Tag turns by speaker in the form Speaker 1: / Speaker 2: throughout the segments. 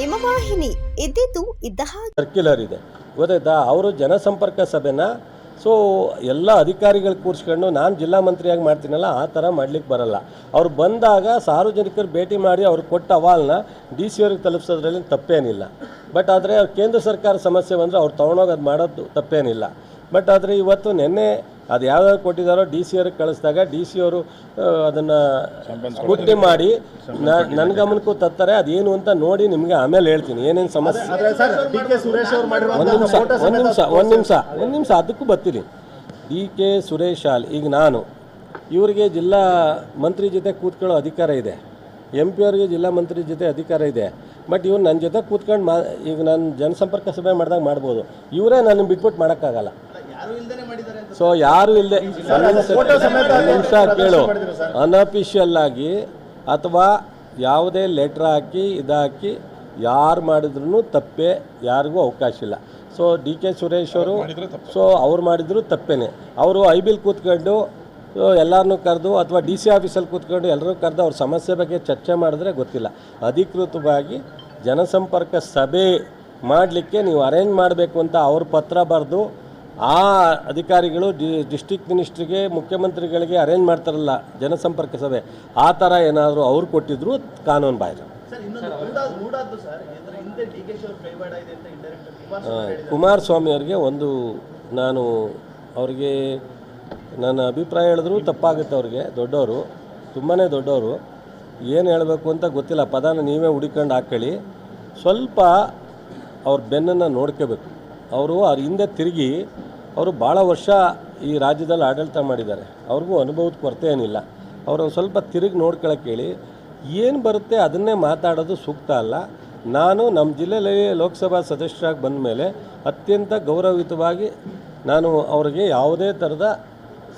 Speaker 1: ನಿಮ್ಮ ವಾಹಿನಿ ಇದ್ದಿದ್ದು ಇದ್ದ
Speaker 2: ಸರ್ಕ್ಯುಲರ್ ಇದೆ. ಗೊತ್ತಾಯ್ತಾ? ಅವರು ಜನಸಂಪರ್ಕ ಸಭೆನ ಸೊ ಎಲ್ಲ ಅಧಿಕಾರಿಗಳು ಕೂರಿಸ್ಕೊಂಡು ನಾನು ಜಿಲ್ಲಾ ಮಂತ್ರಿಯಾಗಿ ಮಾಡ್ತೀನಲ್ಲ, ಆ ಥರ ಮಾಡ್ಲಿಕ್ಕೆ ಬರಲ್ಲ. ಅವ್ರು ಬಂದಾಗ ಸಾರ್ವಜನಿಕರು ಭೇಟಿ ಮಾಡಿ ಅವ್ರು ಕೊಟ್ಟ ಅವಾಲ್ನ ಡಿ ಸಿ ಅವ್ರಿಗೆ ತಲುಪಿಸೋದ್ರಲ್ಲಿ ತಪ್ಪೇನಿಲ್ಲ. ಬಟ್ ಆದರೆ ಕೇಂದ್ರ ಸರ್ಕಾರ ಸಮಸ್ಯೆ ಬಂದರೆ ಅವ್ರು ತೊಗೊಂಡೋಗಿ ಅದು ಮಾಡೋದು ತಪ್ಪೇನಿಲ್ಲ. ಬಟ್ ಆದರೆ ಇವತ್ತು ನಿನ್ನೆ ಅದು ಯಾವ್ದಾದ್ರು ಕೊಟ್ಟಿದ್ದಾರೋ ಡಿ ಸಿ ಅವ್ರಿಗೆ ಕಳಿಸಿದಾಗ ಡಿ ಸಿ ಅವರು ಅದನ್ನು ಸ್ಕೂಟಿ ಮಾಡಿ ನನ್ನ ಗಮನಕ್ಕೂ ತತ್ತಾರೆ ಅದೇನು ಅಂತ ನೋಡಿ ನಿಮಗೆ ಆಮೇಲೆ ಹೇಳ್ತೀನಿ. ಏನೇನು ಸಮಸ್ಯೆ?
Speaker 3: ಆದ್ರೆ ಸರ್ ಡಿ ಕೆ ಸುರೇಶ್ ಅವರು
Speaker 2: ಒಂದು ನಿಮಿಷ ಒಂದು ನಿಮಿಷ ಒಂದು ನಿಮಿಷ ಒಂದು ನಿಮಿಷ ಅದಕ್ಕೂ ಬರ್ತೀನಿ. ಡಿ ಕೆ ಸುರೇಶ್ ಆಲ್ ಈಗ ನಾನು ಇವರಿಗೆ ಜಿಲ್ಲಾ ಮಂತ್ರಿ ಜೊತೆ ಕೂತ್ಕೊಳ್ಳೋ ಅಧಿಕಾರ ಇದೆ. ಎಂ ಪಿ ಅವ್ರಿಗೆ ಜಿಲ್ಲಾ ಮಂತ್ರಿ ಜೊತೆ ಅಧಿಕಾರ ಇದೆ. ಬಟ್ ಇವ್ರು ನನ್ನ ಜೊತೆ ಕೂತ್ಕೊಂಡು ಮಾ ಈಗ ನಾನು ಜನಸಂಪರ್ಕ ಸಭೆ ಮಾಡಿದಾಗ ಮಾಡ್ಬೋದು. ಇವರೇ ನನ್ನ ಬಿಟ್ಬಿಟ್ಟು ಮಾಡೋಕ್ಕಾಗಲ್ಲ. ಸೊ ಯಾರು ಇಲ್ಲದೆ ನಿಮಿಷ ಕೇಳು. ಅನ್ಅಫಿಷಿಯಲ್ ಆಗಿ ಅಥವಾ ಯಾವುದೇ ಲೆಟ್ರ್ ಹಾಕಿ ಇದಾಕಿ ಯಾರು ಮಾಡಿದ್ರು ತಪ್ಪೇ ಯಾರಿಗೂ ಅವಕಾಶ ಇಲ್ಲ. ಸೊ ಡಿ ಕೆ ಸುರೇಶ್ ಅವರು ಸೊ ಅವ್ರು ಮಾಡಿದ್ರು ತಪ್ಪೇನೆ. ಅವರು ಐ ಬಿಲ್ ಕೂತ್ಕೊಂಡು ಎಲ್ಲರನ್ನೂ ಕರೆದು ಅಥವಾ ಡಿ ಸಿ ಆಫೀಸಲ್ಲಿ ಕೂತ್ಕೊಂಡು ಎಲ್ಲರೂ ಕರೆದು ಅವ್ರ ಸಮಸ್ಯೆ ಬಗ್ಗೆ ಚರ್ಚೆ ಮಾಡಿದ್ರೆ ಗೊತ್ತಿಲ್ಲ. ಅಧಿಕೃತವಾಗಿ ಜನಸಂಪರ್ಕ ಸಭೆ ಮಾಡಲಿಕ್ಕೆ ನೀವು ಅರೇಂಜ್ ಮಾಡಬೇಕು ಅಂತ ಅವ್ರ ಪತ್ರ ಬರೆದು ಆ ಅಧಿಕಾರಿಗಳು ಡಿ ಡಿಸ್ಟಿಕ್ ಮಿನಿಸ್ಟ್ರಿಗೆ ಮುಖ್ಯಮಂತ್ರಿಗಳಿಗೆ ಅರೇಂಜ್ ಮಾಡ್ತಾರಲ್ಲ ಜನಸಂಪರ್ಕ ಸಭೆ ಆ ಥರ ಏನಾದರೂ ಅವ್ರು ಕೊಟ್ಟಿದ್ರು ಕಾನೂನು ಬಾಹಿರ.
Speaker 3: ಕುಮಾರಸ್ವಾಮಿ
Speaker 2: ಅವರಿಗೆ ಒಂದು ನಾನು ಅವರಿಗೆ ನನ್ನ ಅಭಿಪ್ರಾಯ ಹೇಳಿದ್ರು ತಪ್ಪಾಗುತ್ತೆ ಅವ್ರಿಗೆ ದೊಡ್ಡವರು ತುಂಬಾ ದೊಡ್ಡವರು. ಏನು ಹೇಳಬೇಕು ಅಂತ ಗೊತ್ತಿಲ್ಲ ಪದಾನ ನೀವೇ ಹುಡುಕೊಂಡು ಹಾಕ್ಕೊಳ್ಳಿ. ಸ್ವಲ್ಪ ಅವ್ರ ಬೆನ್ನನ್ನು ನೋಡ್ಕೋಬೇಕು. ಅವರು ಅವ್ರ ಹಿಂದೆ ತಿರುಗಿ ಅವರು ಭಾಳ ವರ್ಷ ಈ ರಾಜ್ಯದಲ್ಲಿ ಆಡಳಿತ ಮಾಡಿದ್ದಾರೆ. ಅವ್ರಿಗೂ ಅನುಭವದ ಕೊರತೆ ಏನಿಲ್ಲ. ಅವರು ಸ್ವಲ್ಪ ತಿರುಗಿ ನೋಡ್ಕೊಳಕ್ಕೆ ಹೇಳಿ, ಏನು ಬರುತ್ತೆ ಅದನ್ನೇ ಮಾತಾಡೋದು ಸೂಕ್ತ ಅಲ್ಲ. ನಾನು ನಮ್ಮ ಜಿಲ್ಲೆಯಲ್ಲಿ ಲೋಕಸಭಾ ಸದಸ್ಯರಾಗಿ ಬಂದ ಮೇಲೆ ಅತ್ಯಂತ ಗೌರವಯುತವಾಗಿ ನಾನು ಅವರಿಗೆ ಯಾವುದೇ ಥರದ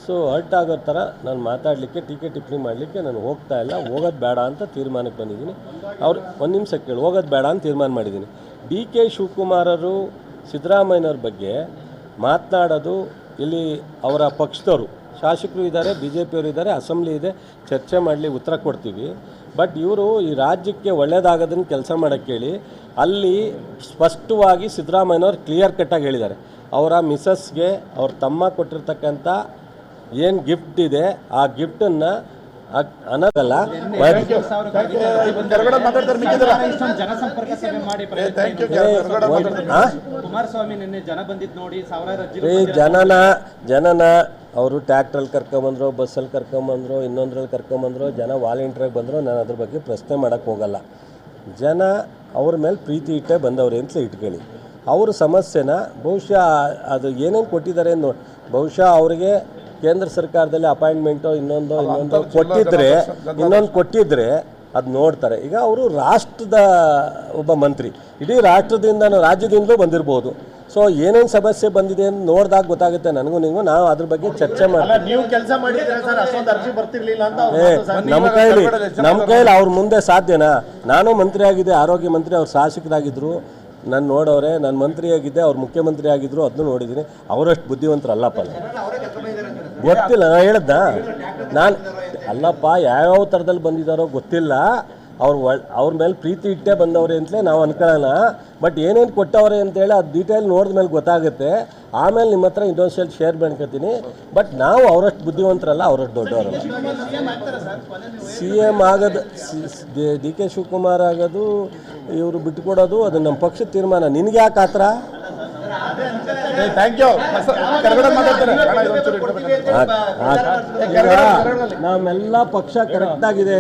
Speaker 2: ಸೊ ಹರ್ಟ್ ಆಗೋ ಥರ ನಾನು ಮಾತಾಡಲಿಕ್ಕೆ, ಟೀಕೆ ಟಿಪ್ಪಣಿ ಮಾಡಲಿಕ್ಕೆ ನಾನು ಹೋಗ್ತಾ ಇಲ್ಲ. ಹೋಗೋದು ಬೇಡ ಅಂತ ತೀರ್ಮಾನಕ್ಕೆ ಬಂದಿದ್ದೀನಿ. ಅವ್ರು ಒಂದು ನಿಮಿಷ ಕೇಳಿ, ಹೋಗೋದು ಬೇಡ ಅಂತ ತೀರ್ಮಾನ ಮಾಡಿದ್ದೀನಿ. ಡಿ ಕೆ ಶಿವಕುಮಾರರು ಸಿದ್ದರಾಮಯ್ಯನವ್ರ ಬಗ್ಗೆ ಮಾತನಾಡೋದು ಇಲ್ಲಿ ಅವರ ಪಕ್ಷದವರು. ಶಾಸಕರು ಇದ್ದಾರೆ ಬಿ ಜೆ ಪಿಯವರು ಇದ್ದಾರೆ, ಅಸೆಂಬ್ಲಿ ಇದೆ, ಚರ್ಚೆ ಮಾಡಲಿ ಉತ್ತರ ಕೊಡ್ತೀವಿ. ಬಟ್ ಇವರು ಈ ರಾಜ್ಯಕ್ಕೆ ಒಳ್ಳೆಯದಾಗೋದನ್ನು ಕೆಲಸ ಮಾಡೋಕ್ಕೆ ಹೇಳಿ, ಅಲ್ಲಿ ಸ್ಪಷ್ಟವಾಗಿ ಸಿದ್ದರಾಮಯ್ಯನವ್ರು ಕ್ಲಿಯರ್ ಕಟ್ಟಾಗಿ ಹೇಳಿದ್ದಾರೆ. ಅವರ ಮಿಸಸ್ಗೆ ಅವ್ರ ತಮ್ಮ ಕೊಟ್ಟಿರ್ತಕ್ಕಂಥ ಏನು ಗಿಫ್ಟ್ ಇದೆ, ಆ ಗಿಫ್ಟನ್ನು ಅನ್ನೋದಲ್ಲ.
Speaker 4: ಜನಸಂಪರ್ಕ ಸಭೆ ಮಾಡಿ
Speaker 2: ಆ?
Speaker 4: ಕುಮಾರಸ್ವಾಮಿ ನಿನ್ನೆ ಜನ ಬಂದಿದ್ ನೋಡಿ ಸಾವಿರಾರು ಅರ್ಜಿ
Speaker 2: ಜನನ ಜನನ ಅವರು ಟ್ಯಾಕ್ಟ್ರಲ್ಲಿ ಕರ್ಕೊಂಬಂದ್ರು ಬಸ್ಸಲ್ಲಿ ಕರ್ಕೊಂಬಂದ್ರು ಇನ್ನೊಂದ್ರಲ್ಲಿ ಕರ್ಕೊಂಬಂದ್ರು ಜನ ವಾಲಂಟಿಯರಾಗಿ ಬಂದರು ನಾನು ಅದ್ರ ಬಗ್ಗೆ ಪ್ರಶ್ನೆ ಮಾಡೋಕ್ಕೆ ಹೋಗಲ್ಲ. ಜನ ಅವ್ರ ಮೇಲೆ ಪ್ರೀತಿ ಇಟ್ಟೆ ಬಂದವ್ರು ಅಂತ ಇಟ್ಕೊಳ್ಳಿ. ಅವ್ರ ಸಮಸ್ಯೆನ ಬಹುಶಃ ಅದು ಏನೇನು ಕೊಟ್ಟಿದ್ದಾರೆ ನೋಡಿ ಬಹುಶಃ ಅವರಿಗೆ ಕೇಂದ್ರ ಸರ್ಕಾರದಲ್ಲಿ ಅಪಾಯಿಂಟ್ಮೆಂಟು ಇನ್ನೊಂದು ಇನ್ನೊಂದು ಕೊಟ್ಟಿದ್ರೆ ಇನ್ನೊಂದು ಕೊಟ್ಟಿದ್ರೆ ಅದು ನೋಡ್ತಾರೆ. ಈಗ ಅವರು ರಾಷ್ಟ್ರದ ಒಬ್ಬ ಮಂತ್ರಿ ಇಡೀ ರಾಷ್ಟ್ರದಿಂದ ರಾಜ್ಯದಿಂದಲೂ ಬಂದಿರ್ಬೋದು. ಸೊ ಏನೇನು ಸಮಸ್ಯೆ ಬಂದಿದೆ ಅಂತ ನೋಡಿದಾಗ ಗೊತ್ತಾಗುತ್ತೆ ನನಗೂ ನಿಮಗೂ ನಾವು ಅದ್ರ ಬಗ್ಗೆ ಚರ್ಚೆ ಮಾಡ್ತೀವಿ.
Speaker 3: ನೀವು ಕೆಲಸ ಮಾಡಿದ್ರೆ ಸರ್ ಅಷ್ಟೊಂದು ಅರ್ಜಿ ಬರ್ತಿರ್ಲಿಲ್ಲ ಅಂತ
Speaker 2: ಏ
Speaker 3: ಮಾತು
Speaker 2: ನಮ್ಮ ಕೈಲಿ ನಮ್ಮ ಕೈಲಿ ಅವ್ರ ಮುಂದೆ ಸಾಧ್ಯನಾ? ನಾನು ಮಂತ್ರಿ ಆಗಿದ್ದೆ ಆರೋಗ್ಯ ಮಂತ್ರಿ ಅವ್ರು ಶಾಸಕರಾಗಿದ್ದರು ನಾನು ನೋಡೋರೆ ನಾನು ಮಂತ್ರಿ ಆಗಿದ್ದೆ ಅವ್ರು ಮುಖ್ಯಮಂತ್ರಿ ಆಗಿದ್ರು ಅದನ್ನು ನೋಡಿದ್ದೀನಿ ಅವರಷ್ಟು ಬುದ್ಧಿವಂತರಲ್ಲಪ್ಪ ಅಲ್ಲಪ್ಪ ಗೊತ್ತಿಲ್ಲ ನಾನು ಹೇಳ್ದ? ನಾನು ಅಲ್ಲಪ್ಪ ಯಾವ್ಯಾವ ಥರದಲ್ಲಿ ಬಂದಿದ್ದಾರೋ ಗೊತ್ತಿಲ್ಲ. ಅವ್ರು ಒಳ್ ಅವ್ರ ಮೇಲೆ ಪ್ರೀತಿ ಇಟ್ಟೇ ಬಂದವ್ರೆ ಅಂತಲೇ ನಾವು ಅನ್ಕೊಳ್ಳೋಣ ಬಟ್ ಏನೇನು ಕೊಟ್ಟವ್ರೆ ಅಂತೇಳಿ ಅದು ಡೀಟೇಲ್ ನೋಡಿದ ಮೇಲೆ ಗೊತ್ತಾಗುತ್ತೆ. ಆಮೇಲೆ ನಿಮ್ಮ ಹತ್ರ ಇನ್ನೊಂದ್ಸಲ ಶೇರ್ ಮಾಡ್ಕೊತೀನಿ. ಬಟ್ ನಾವು ಅವರಷ್ಟು ಬುದ್ಧಿವಂತರಲ್ಲ ಅವರಷ್ಟು ದೊಡ್ಡವರಲ್ಲ. ಸಿ ಎಂ ಆಗೋದು ಡಿ ಕೆ ಶಿವಕುಮಾರ್ ಆಗೋದು ಇವರು ಬಿಟ್ಕೊಡೋದು ಅದು ನಮ್ಮ ಪಕ್ಷದ ತೀರ್ಮಾನ. ನಿನಗೆ ಯಾಕೆ ಆತರ ನಮ್ಮೆಲ್ಲ ಪಕ್ಷ ಕರೆಕ್ಟಾಗಿದೆ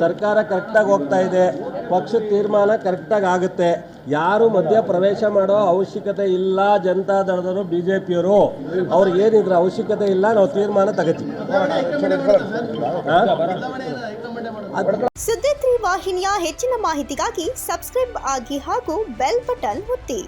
Speaker 2: ಸರ್ಕಾರ ಕರೆಕ್ಟಾಗಿ ಹೋಗ್ತಾ ಇದೆ. ಪಕ್ಷದ ತೀರ್ಮಾನ ಕರೆಕ್ಟಾಗಿ ಆಗುತ್ತೆ. ಯಾರು ಮಧ್ಯ ಪ್ರವೇಶ ಮಾಡೋ ಅವಶ್ಯಕತೆ ಇಲ್ಲ ಜನತಾ ದಳದವರು ಬಿ ಜೆ ಪಿಯವರು ಅವ್ರಿಗೆ ಏನಿದ್ರ ಅವಶ್ಯಕತೆ ಇಲ್ಲ, ನಾವು ತೀರ್ಮಾನ ತಗೋತೀವಿ?
Speaker 1: ಸುದ್ದಿ ವಾಹಿನಿಯ ಹೆಚ್ಚಿನ ಮಾಹಿತಿಗಾಗಿ ಸಬ್ಸ್ಕ್ರೈಬ್ ಆಗಿ ಹಾಗೂ ಬೆಲ್ ಬಟನ್ ಒತ್ತಿ.